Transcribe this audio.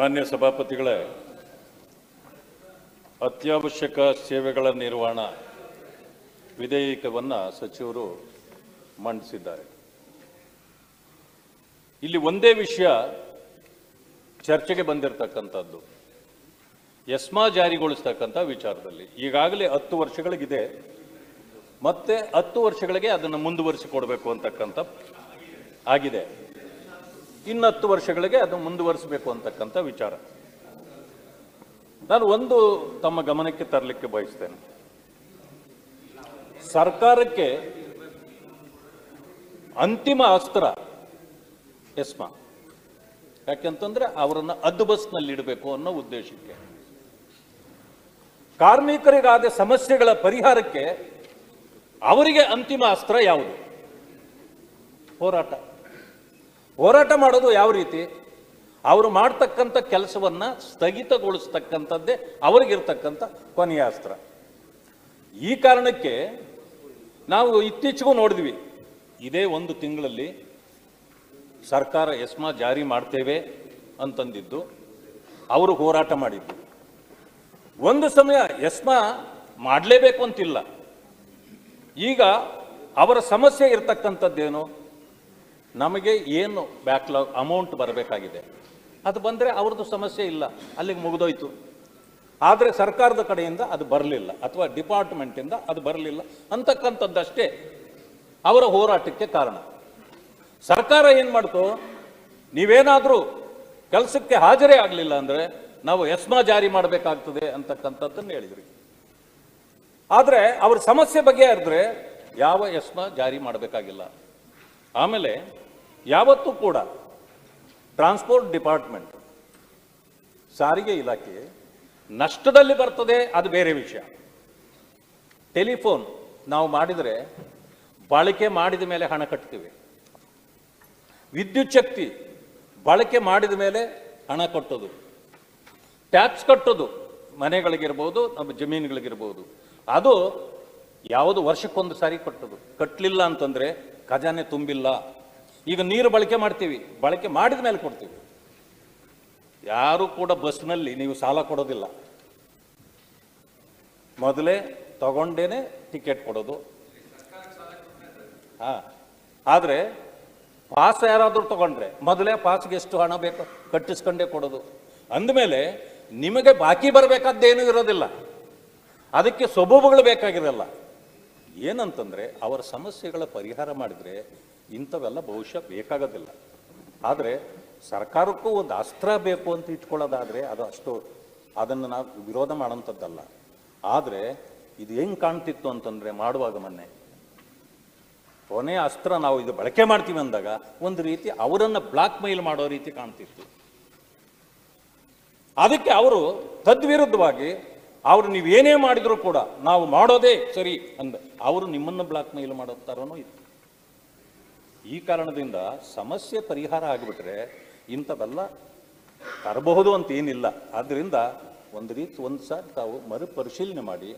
ಮಾನ್ಯ ಸಭಾಪತಿಗಳೇ, ಅತ್ಯವಶ್ಯಕ ಸೇವೆಗಳ ನಿರ್ವಹಣಾ ವಿಧೇಯಕವನ್ನು ಸಚಿವರು ಮಂಡಿಸಿದ್ದಾರೆ. ಇಲ್ಲಿ ಒಂದೇ ವಿಷಯ ಚರ್ಚೆಗೆ ಬಂದಿರತಕ್ಕಂಥದ್ದು, ಎಸ್ಮಾ ಜಾರಿಗೊಳಿಸ್ತಕ್ಕಂಥ ವಿಚಾರದಲ್ಲಿ. ಈಗಾಗಲೇ ಹತ್ತು ವರ್ಷಗಳಿಗಿದೆ, ಮತ್ತೆ ಹತ್ತು ವರ್ಷಗಳಿಗೆ ಅದನ್ನು ಮುಂದುವರಿಸಿಕೊಡ್ಬೇಕು ಅಂತಕ್ಕಂಥ ಆಗಿದೆ. ಇನ್ನು ಹತ್ತು ವರ್ಷಗಳಿಗೆ ಅದು ಮುಂದುವರಿಸಬೇಕು ಅಂತಕ್ಕಂಥ ವಿಚಾರ. ನಾನು ಒಂದು ತಮ್ಮ ಗಮನಕ್ಕೆ ತರಲಿಕ್ಕೆ ಬಯಸ್ತೇನೆ. ಸರ್ಕಾರಕ್ಕೆ ಅಂತಿಮ ಅಸ್ತ್ರ ಎಸ್ಮಾ. ಯಾಕೆಂತಂದ್ರೆ ಅವರನ್ನು ಅದ್ದು ಇಡಬೇಕು ಅನ್ನೋ ಉದ್ದೇಶಕ್ಕೆ. ಕಾರ್ಮಿಕರಿಗಾದ ಸಮಸ್ಯೆಗಳ ಪರಿಹಾರಕ್ಕೆ ಅವರಿಗೆ ಅಂತಿಮ ಅಸ್ತ್ರ ಯಾವುದು? ಹೋರಾಟ. ಹೋರಾಟ ಮಾಡೋದು ಯಾವ ರೀತಿ? ಅವರು ಮಾಡ್ತಕ್ಕಂಥ ಕೆಲಸವನ್ನು ಸ್ಥಗಿತಗೊಳಿಸ್ತಕ್ಕಂಥದ್ದೇ ಅವರಿಗಿರ್ತಕ್ಕಂಥ ಕೊನೆಯ ಅಸ್ತ್ರ. ಈ ಕಾರಣಕ್ಕೆ ನಾವು ಇತ್ತೀಚೆಗೂ ನೋಡಿದ್ವಿ, ಇದೇ ಒಂದು ತಿಂಗಳಲ್ಲಿ ಸರ್ಕಾರ ಎಸ್ಮಾ ಜಾರಿ ಮಾಡ್ತೇವೆ ಅಂತಂದಿದ್ದು, ಅವರು ಹೋರಾಟ ಮಾಡಿದ್ದು. ಒಂದು ಸಮಯ ಎಸ್ಮಾ ಮಾಡಲೇಬೇಕು ಅಂತಿಲ್ಲ. ಈಗ ಅವರ ಸಮಸ್ಯೆ ಇರತಕ್ಕಂಥದ್ದೇನು? ನಮಗೆ ಏನು ಬ್ಯಾಕ್ಲಾಗ್ ಅಮೌಂಟ್ ಬರಬೇಕಾಗಿದೆ? ಅದು ಬಂದರೆ ಅವ್ರದ್ದು ಸಮಸ್ಯೆ ಇಲ್ಲ, ಅಲ್ಲಿಗೆ ಮುಗಿದೋಯ್ತು. ಆದರೆ ಸರ್ಕಾರದ ಕಡೆಯಿಂದ ಅದು ಬರಲಿಲ್ಲ, ಅಥವಾ ಡಿಪಾರ್ಟ್ಮೆಂಟಿಂದ ಅದು ಬರಲಿಲ್ಲ. ಅಂತಕ್ಕಂಥದ್ದಷ್ಟೇ ಅವರ ಹೋರಾಟಕ್ಕೆ ಕಾರಣ. ಸರ್ಕಾರ ಏನು ಮಾಡ್ತು? ನೀವೇನಾದರೂ ಕೆಲಸಕ್ಕೆ ಹಾಜರೇ ಆಗಲಿಲ್ಲ ಅಂದರೆ ನಾವು ಎಸ್ಮಾ ಜಾರಿ ಮಾಡಬೇಕಾಗ್ತದೆ ಅಂತಕ್ಕಂಥದ್ದನ್ನು ಹೇಳಿದ್ರಿ. ಆದರೆ ಅವ್ರ ಸಮಸ್ಯೆ ಬಗೆಹರಿದ್ರೆ ಯಾವ ಎಸ್ಮಾ ಜಾರಿ ಮಾಡಬೇಕಾಗಿಲ್ಲ? ಆಮೇಲೆ ಯಾವತ್ತೂ ಕೂಡ ಟ್ರಾನ್ಸ್ಪೋರ್ಟ್ ಡಿಪಾರ್ಟ್ಮೆಂಟ್, ಸಾರಿಗೆ ಇಲಾಖೆ ನಷ್ಟದಲ್ಲಿ ಬರ್ತದೆ, ಅದು ಬೇರೆ ವಿಷಯ. ಟೆಲಿಫೋನ್ ನಾವು ಮಾಡಿದರೆ ಬಳಕೆ ಮಾಡಿದ ಮೇಲೆ ಹಣ ಕಟ್ತೀವಿ. ವಿದ್ಯುತ್ ಶಕ್ತಿ ಬಳಕೆ ಮಾಡಿದ ಮೇಲೆ ಹಣ ಕಟ್ಟೋದು. ಟ್ಯಾಕ್ಸ್ ಕಟ್ಟೋದು ಮನೆಗಳಿಗಿರ್ಬೋದು, ನಮ್ಮ ಜಮೀನುಗಳಿಗಿರ್ಬೋದು. ಅದು ಯಾವುದು ವರ್ಷಕ್ಕೊಂದು ಸಾರಿ ಕಟ್ಟೋದು ಕಟ್ಟಲಿಲ್ಲ ಅಂತಂದ್ರೆ ಖಜಾನೆ ತುಂಬಿಲ್ಲ. ಈಗ ನೀರು ಬಳಕೆ ಮಾಡ್ತೀವಿ. ಬಳಕೆ ಮಾಡಿದ ಮೇಲೆ ಕೊಡ್ತೀವಿ. ಯಾರು ಕೂಡ ಬಸ್ನಲ್ಲಿ ನೀವು ಸಾಲ ಕೊಡೋದಿಲ್ಲ. ಮೊದಲೇ ತಗೊಂಡೇನೆ ಟಿಕೆಟ್ ಕೊಡೋದು. ಹಾ. ಆದರೆ ಪಾಸ್ ಯಾರಾದರೂ ತಗೊಂಡ್ರೆ ಮೊದಲೇ ಪಾಸ್ಗೆ ಎಷ್ಟು ಹಣ ಬೇಕು ಕಟ್ಟಿಸ್ಕೊಂಡೇ ಕೊಡೋದು. ಅಂದಮೇಲೆ ನಿಮಗೆ ಬಾಕಿ ಬರಬೇಕಾದ್ದೇನೂ ಇರೋದಿಲ್ಲ. ಅದಕ್ಕೆ ಸೊಬಬುಗಳು ಬೇಕಾಗಿರಲ್ಲ. ಏನಂತಂದ್ರೆ ಅವರ ಸಮಸ್ಯೆಗಳ ಪರಿಹಾರ ಮಾಡಿದ್ರೆ ಇಂಥವೆಲ್ಲ ಬಹುಶಃ ಬೇಕಾಗೋದಿಲ್ಲ. ಆದರೆ ಸರ್ಕಾರಕ್ಕೂ ಒಂದು ಅಸ್ತ್ರ ಬೇಕು ಅಂತ ಇಟ್ಕೊಳ್ಳೋದಾದ್ರೆ ಅದು ಅಷ್ಟು ಅದನ್ನು ನಾವು ವಿರೋಧ ಮಾಡೋಂಥದ್ದಲ್ಲ. ಆದರೆ ಇದು ಹೆಂಗೆ ಕಾಣ್ತಿತ್ತು ಅಂತಂದ್ರೆ ಮಾಡುವಾಗ ಮೊನ್ನೆ. ಕೊನೆಯ ಅಸ್ತ್ರ ನಾವು ಇದು ಬಳಕೆ ಮಾಡ್ತೀವಿ ಅಂದಾಗ ಒಂದು ರೀತಿ ಅವರನ್ನು ಬ್ಲಾಕ್ ಮೈಲ್ ಮಾಡೋ ರೀತಿ ಕಾಣ್ತಿತ್ತು. ಅದಕ್ಕೆ ಅವರು ತದ್ವಿರುದ್ಧವಾಗಿ ಅವರು ನೀವು ಏನೇ ಮಾಡಿದರೂ ಕೂಡ ನಾವು ಮಾಡೋದೇ ಸರಿ ಅಂದ ಅವರು ನಿಮ್ಮನ್ನು ಬ್ಲಾಕ್ ಮೇಲ್ ಮಾಡೋ ಥರನೂ ಇತ್ತು ಈ ಕಾರಣದಿಂದ ಸಮಸ್ಯೆ ಪರಿಹಾರ ಆಗಿಬಿಟ್ರೆ ಇಂಥವೆಲ್ಲ ತರಬಹುದು ಅಂತ ಏನಿಲ್ಲ. ಆದ್ದರಿಂದ ಒಂದು ರೀತಿ ಒಂದು ಸಾರಿ ತಾವು ಮರುಪರಿಶೀಲನೆ ಮಾಡಿ